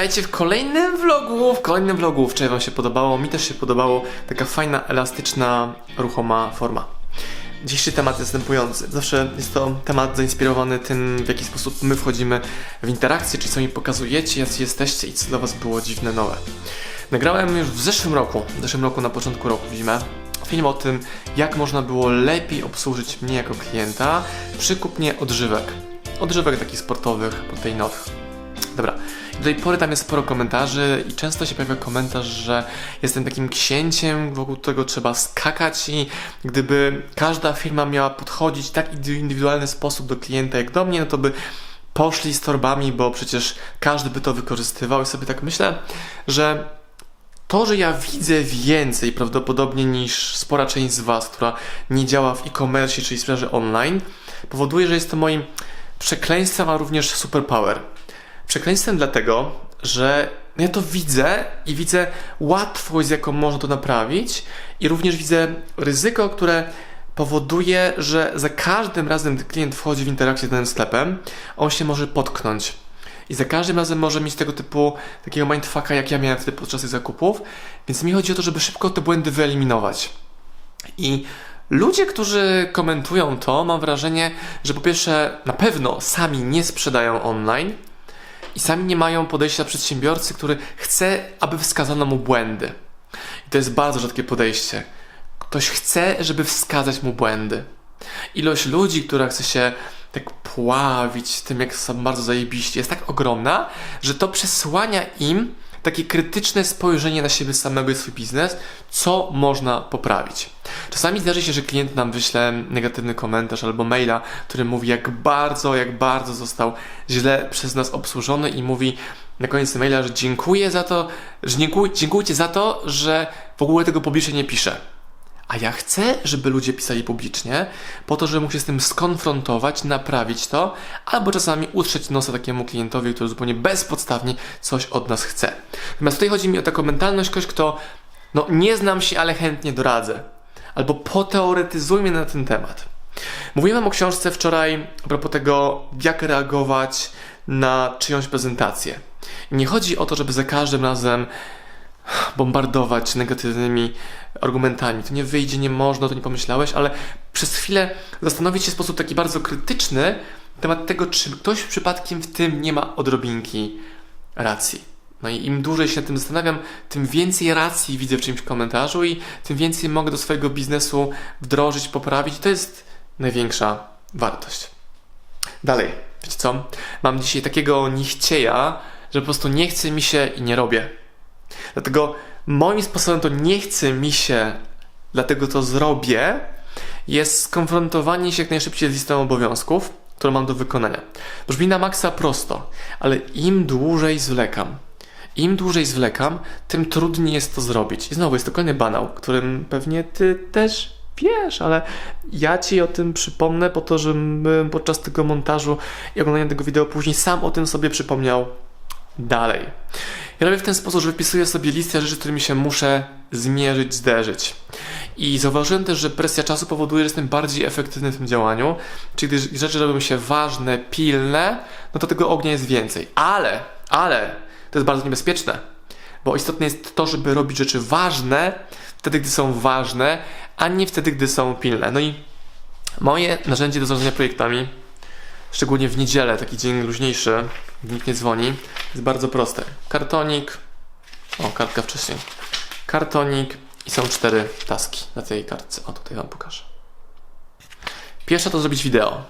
Witajcie w kolejnym vlogu, w kolejnym vlogu. Wczoraj wam się podobało, mi też się podobało. Taka fajna, elastyczna, ruchoma forma. Dzisiejszy temat jest następujący. Zawsze jest to temat zainspirowany tym, w jaki sposób my wchodzimy w interakcję, czy co mi pokazujecie, jacy jesteście i co dla was było dziwne, nowe. Nagrałem już w zeszłym roku, w zeszłym roku na początku roku w zimę, film o tym, jak można było lepiej obsłużyć mnie jako klienta przy kupnie odżywek. Odżywek takich sportowych, proteinowych. Dobra, do tej pory tam jest sporo komentarzy i często się pojawia komentarz, że jestem takim księciem, wokół tego trzeba skakać i gdyby każda firma miała podchodzić w tak indywidualny sposób do klienta jak do mnie, no to by poszli z torbami, bo przecież każdy by to wykorzystywał i sobie tak myślę, że to, że ja widzę więcej prawdopodobnie niż spora część z Was, która nie działa w e-commerce, czyli sprzedaży online, powoduje, że jest to moim przekleństwem, a również superpower. Przekleństwem dlatego, że ja to widzę i widzę łatwość, z jaką można to naprawić, i również widzę ryzyko, które powoduje, że za każdym razem, gdy klient wchodzi w interakcję z danym sklepem, on się może potknąć. I za każdym razem może mieć tego typu takiego mindfucka, jak ja miałem wtedy podczas tych zakupów. Więc mi chodzi o to, żeby szybko te błędy wyeliminować. I ludzie, którzy komentują to, mam wrażenie, że po pierwsze na pewno sami nie sprzedają online i sami nie mają podejścia przedsiębiorcy, który chce, aby wskazano mu błędy. I to jest bardzo rzadkie podejście. Ktoś chce, żeby wskazać mu błędy. Ilość ludzi, która chce się tak pławić tym, jak są bardzo zajebiści, jest tak ogromna, że to przesłania im takie krytyczne spojrzenie na siebie samego i swój biznes, co można poprawić. Czasami zdarzy się, że klient nam wyśle negatywny komentarz albo maila, który mówi, jak bardzo, jak bardzo został źle przez nas obsłużony i mówi na koniec maila, że dziękuję za to, że dziękuj, dziękujcie za to, że w ogóle tego publicznie nie piszę. A ja chcę, żeby ludzie pisali publicznie, po to, żeby mógł się z tym skonfrontować, naprawić to, albo czasami utrzeć nosa takiemu klientowi, który zupełnie bezpodstawnie coś od nas chce. Natomiast tutaj chodzi mi o taką mentalność kogoś, kto no nie znam się, ale chętnie doradzę. Albo poteoretyzujmy na ten temat. Mówiłem wam o książce wczoraj a propos tego, jak reagować na czyjąś prezentację. Nie chodzi o to, żeby za każdym razem bombardować negatywnymi argumentami. To nie wyjdzie, nie można, to nie pomyślałeś, ale przez chwilę zastanowić się w sposób taki bardzo krytyczny na temat tego, czy ktoś przypadkiem w tym nie ma odrobinki racji. No i im dłużej się tym zastanawiam, tym więcej racji widzę w czymś komentarzu i tym więcej mogę do swojego biznesu wdrożyć, poprawić. To jest największa wartość. Dalej, wiecie co? Mam dzisiaj takiego niechcieja, że po prostu nie chce mi się i nie robię. Dlatego moim sposobem to nie chce mi się, dlatego to zrobię, jest skonfrontowanie się jak najszybciej z listą obowiązków, którą mam do wykonania. Brzmi na maksa prosto, ale im dłużej zwlekam, im dłużej zwlekam, tym trudniej jest to zrobić. I znowu jest to kolejny banał, którym pewnie ty też wiesz, ale ja ci o tym przypomnę po to, żebym podczas tego montażu i oglądania tego wideo później sam o tym sobie przypomniał dalej. Ja robię w ten sposób, że wypisuję sobie listę rzeczy, którymi się muszę zmierzyć, zderzyć. I zauważyłem też, że presja czasu powoduje, że jestem bardziej efektywny w tym działaniu. Czyli gdy rzeczy robią się ważne, pilne, no to tego ognia jest więcej. Ale, ale, to jest bardzo niebezpieczne. Bo istotne jest to, żeby robić rzeczy ważne wtedy, gdy są ważne, a nie wtedy, gdy są pilne. No i moje narzędzie do zarządzania projektami szczególnie w niedzielę, taki dzień luźniejszy, nikt nie dzwoni, jest bardzo proste. Kartonik, o, kartka wcześniej. Kartonik i są cztery taski na tej kartce. O, tutaj Wam pokażę. Pierwsza to zrobić wideo.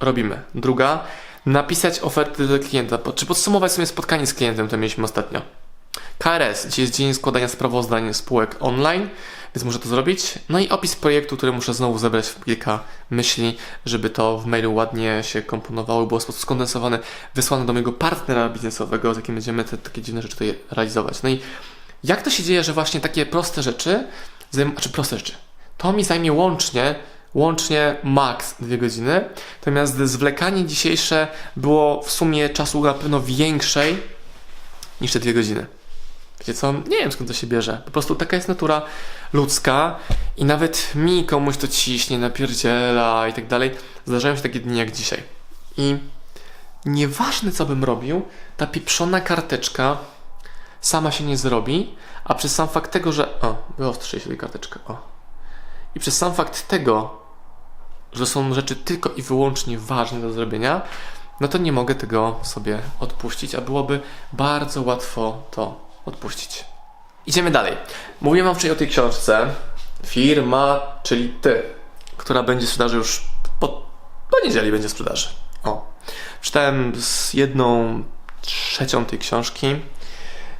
Robimy. Druga, napisać oferty do klienta, czy podsumować sobie spotkanie z klientem, to mieliśmy ostatnio. KRS, dzisiaj jest dzień składania sprawozdań spółek online, więc muszę to zrobić. No i opis projektu, który muszę znowu zebrać w kilka myśli, żeby to w mailu ładnie się komponowało, było sposób skondensowany, wysłane do mojego partnera biznesowego, z jakim będziemy te takie dziwne rzeczy tutaj realizować. No i jak to się dzieje, że właśnie takie proste rzeczy, zajm- znaczy proste rzeczy, to mi zajmie łącznie łącznie maks dwie godziny, natomiast zwlekanie dzisiejsze było w sumie czasu na pewno większej niż te dwie godziny. Wiecie co? Nie wiem skąd to się bierze. Po prostu taka jest natura ludzka i nawet mi komuś to ciśnie, napierdziela i tak dalej. Zdarzają się takie dni jak dzisiaj. I nieważne co bym robił, ta pieprzona karteczka sama się nie zrobi, a przez sam fakt tego, że. O, wyostrzyj sobie karteczkę. O. I przez sam fakt tego, że są rzeczy tylko i wyłącznie ważne do zrobienia, no to nie mogę tego sobie odpuścić, a byłoby bardzo łatwo to odpuścić. Idziemy dalej. Mówiłem wam wcześniej o tej książce. Firma, czyli ty, która będzie w sprzedaży już po poniedzieli będzie w sprzedaży. O. Czytałem z jedną trzecią tej książki.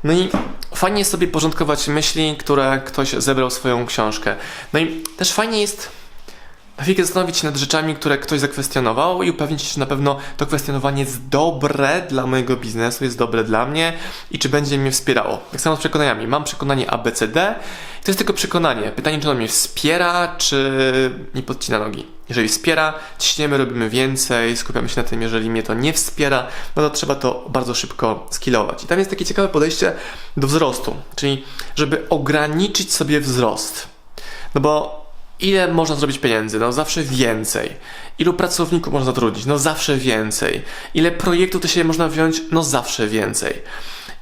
No i fajnie jest sobie porządkować myśli, które ktoś zebrał swoją książkę. No i też fajnie jest chwilkę zastanowić się nad rzeczami, które ktoś zakwestionował i upewnić się, czy na pewno to kwestionowanie jest dobre dla mojego biznesu, jest dobre dla mnie i czy będzie mnie wspierało. Tak samo z przekonaniami. Mam przekonanie ABCD i to jest tylko przekonanie. Pytanie, czy ono mnie wspiera, czy nie podcina nogi. Jeżeli wspiera, ciśniemy, robimy więcej, skupiamy się na tym. Jeżeli mnie to nie wspiera, no to trzeba to bardzo szybko skillować. I tam jest takie ciekawe podejście do wzrostu, czyli żeby ograniczyć sobie wzrost. No bo Ile można zrobić pieniędzy? No zawsze więcej. Ilu pracowników można zatrudnić? No zawsze więcej. Ile projektów do siebie można wziąć? No zawsze więcej.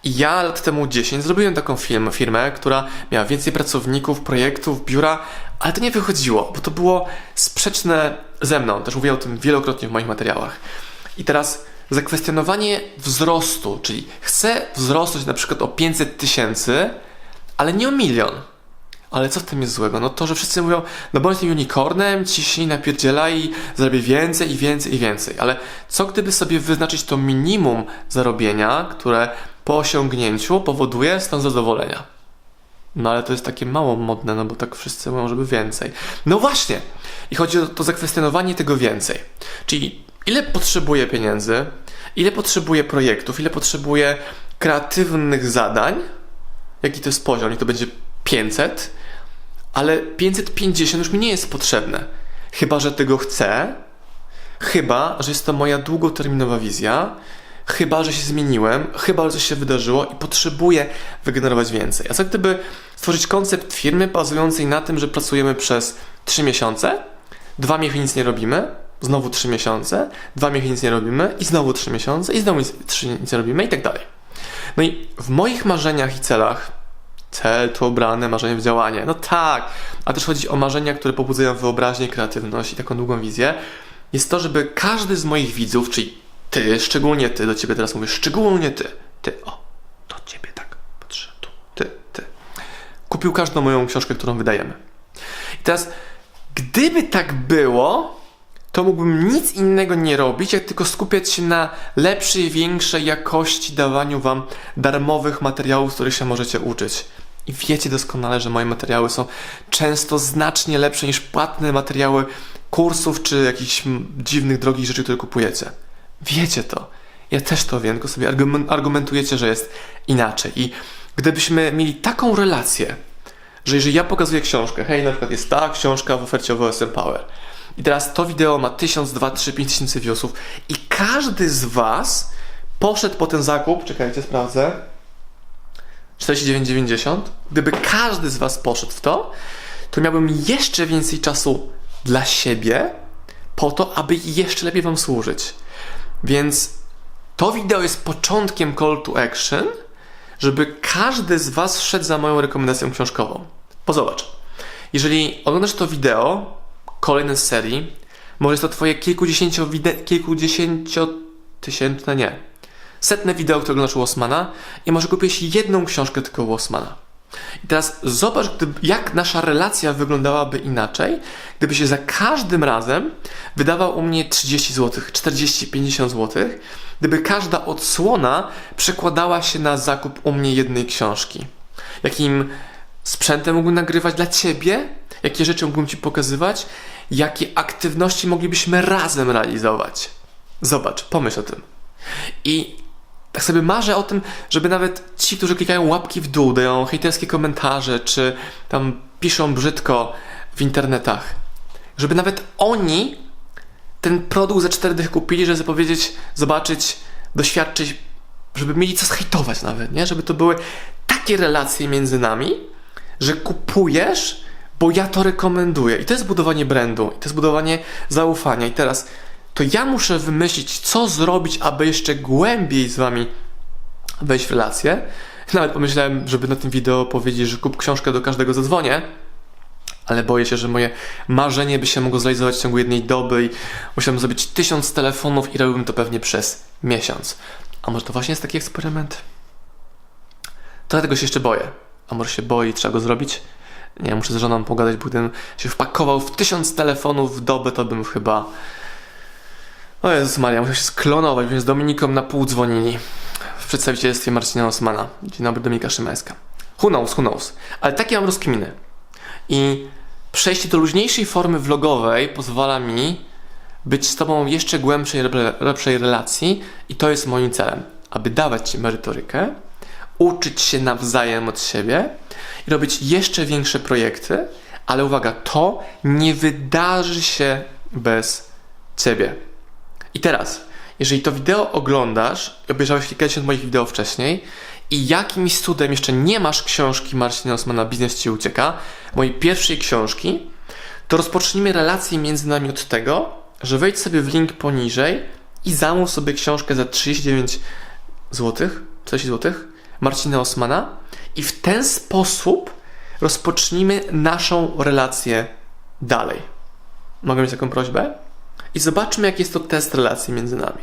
Ja lat temu 10 zrobiłem taką firmę, firmę, która miała więcej pracowników, projektów, biura, ale to nie wychodziło, bo to było sprzeczne ze mną. Też mówię o tym wielokrotnie w moich materiałach. I teraz zakwestionowanie wzrostu, czyli chcę wzrosnąć na przykład o 500 tysięcy, ale nie o milion. Ale co w tym jest złego? No to, że wszyscy mówią, no bądź tym unicornem, ciśnij, napierdzielaj i zarobię więcej i więcej i więcej. Ale co gdyby sobie wyznaczyć to minimum zarobienia, które po osiągnięciu powoduje stan zadowolenia? No ale to jest takie mało modne, no bo tak wszyscy mówią, żeby więcej. No właśnie! I chodzi o to zakwestionowanie tego więcej. Czyli ile potrzebuję pieniędzy, ile potrzebuję projektów, ile potrzebuję kreatywnych zadań, jaki to jest poziom, i to będzie 500, ale 550 już mi nie jest potrzebne. Chyba, że tego chcę, chyba, że jest to moja długoterminowa wizja, chyba, że się zmieniłem, chyba, że coś się wydarzyło i potrzebuję wygenerować więcej. A co gdyby stworzyć koncept firmy bazującej na tym, że pracujemy przez 3 miesiące, dwa miesiące nic nie robimy, znowu 3 miesiące, dwa miesiące nic nie robimy i znowu 3 miesiące i znowu nic, 3 nic nie robimy i tak dalej. No i w moich marzeniach i celach Cel to obrane marzenie w działanie. No tak, a też chodzi o marzenia, które pobudzają wyobraźnię, kreatywność i taką długą wizję. Jest to, żeby każdy z moich widzów, czyli ty, szczególnie ty, do ciebie teraz mówię, szczególnie ty, ty, o, do ciebie tak, patrzę, tu, ty, ty, kupił każdą moją książkę, którą wydajemy. I teraz, gdyby tak było, to mógłbym nic innego nie robić, jak tylko skupiać się na lepszej, większej jakości dawaniu Wam darmowych materiałów, z których się możecie uczyć. I wiecie doskonale, że moje materiały są często znacznie lepsze niż płatne materiały kursów czy jakichś dziwnych, drogich rzeczy, które kupujecie. Wiecie to. Ja też to wiem, tylko sobie argumentujecie, że jest inaczej. I gdybyśmy mieli taką relację, że jeżeli ja pokazuję książkę, hej, na przykład jest ta książka w ofercie of OSM Power, i teraz to wideo ma 1000, 2, 3, 5 tysięcy viewsów i każdy z Was poszedł po ten zakup, czekajcie, sprawdzę, 49,90. Gdyby każdy z Was poszedł w to, to miałbym jeszcze więcej czasu dla siebie, po to, aby jeszcze lepiej Wam służyć. Więc to wideo jest początkiem call to action, żeby każdy z Was szedł za moją rekomendacją książkową. Pozobacz. Jeżeli oglądasz to wideo, kolejne z serii, może jest to Twoje kilkudziesięcio, kilkudziesięciotysięczne, nie, setne wideo, które oglądasz Osmana i może kupisz jedną książkę tylko Osmana. I teraz zobacz, jak nasza relacja wyglądałaby inaczej, gdyby się za każdym razem wydawał u mnie 30 zł, 40, 50 zł, gdyby każda odsłona przekładała się na zakup u mnie jednej książki. Jakim sprzętem mógłbym nagrywać dla Ciebie, jakie rzeczy mógłbym Ci pokazywać, jakie aktywności moglibyśmy razem realizować. Zobacz, pomyśl o tym. I tak sobie marzę o tym, żeby nawet ci, którzy klikają łapki w dół, dają hejterskie komentarze, czy tam piszą brzydko w internetach, żeby nawet oni ten produkt za 4 dych kupili, żeby powiedzieć, zobaczyć, doświadczyć, żeby mieli co zhejtować nawet, nie? Żeby to były takie relacje między nami, że kupujesz, bo ja to rekomenduję. I to jest budowanie brandu, i to jest budowanie zaufania. I teraz to ja muszę wymyślić, co zrobić, aby jeszcze głębiej z wami wejść w relację. Nawet pomyślałem, żeby na tym wideo powiedzieć, że kup książkę do każdego zadzwonię, ale boję się, że moje marzenie by się mogło zrealizować w ciągu jednej doby i musiałbym zrobić tysiąc telefonów i robiłbym to pewnie przez miesiąc. A może to właśnie jest taki eksperyment? To dlatego się jeszcze boję. A może się boi, trzeba go zrobić? Nie, muszę z żoną pogadać, bo gdybym się wpakował w tysiąc telefonów w dobę, to bym chyba... O Jezus Maria, musiał się sklonować, więc z Dominiką na pół dzwonili w przedstawicielstwie Marcina Osmana. Dzień dobry, Dominika Szymańska. Who knows, who knows. Ale takie mam rozkminy. I przejście do luźniejszej formy vlogowej pozwala mi być z Tobą w jeszcze głębszej, lepszej relacji i to jest moim celem, aby dawać Ci merytorykę, uczyć się nawzajem od siebie i robić jeszcze większe projekty, ale uwaga, to nie wydarzy się bez Ciebie. I teraz, jeżeli to wideo oglądasz, obejrzałeś kilkadziesiąt moich wideo wcześniej i jakimś cudem jeszcze nie masz książki Marcina Osmana Biznes Ci ucieka, mojej pierwszej książki, to rozpocznijmy relację między nami od tego, że wejdź sobie w link poniżej i zamów sobie książkę za 39 zł, 40 zł Marcina Osmana i w ten sposób rozpocznijmy naszą relację dalej. Mogę mieć taką prośbę? I zobaczmy, jaki jest to test relacji między nami.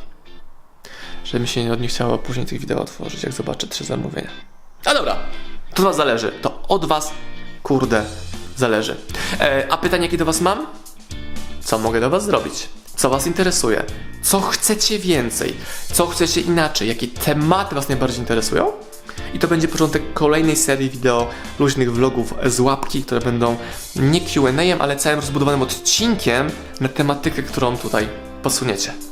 Żeby mi się nie chciało później tych wideo otworzyć, jak zobaczę trzy zamówienia. A dobra, to od was zależy. To od was, kurde, zależy. E, a pytanie, jakie do was mam? Co mogę do was zrobić? Co was interesuje? Co chcecie więcej? Co chcecie inaczej? Jakie tematy was najbardziej interesują? I to będzie początek kolejnej serii wideo luźnych vlogów z łapki, które będą nie Q&A, ale całym rozbudowanym odcinkiem na tematykę, którą tutaj posuniecie.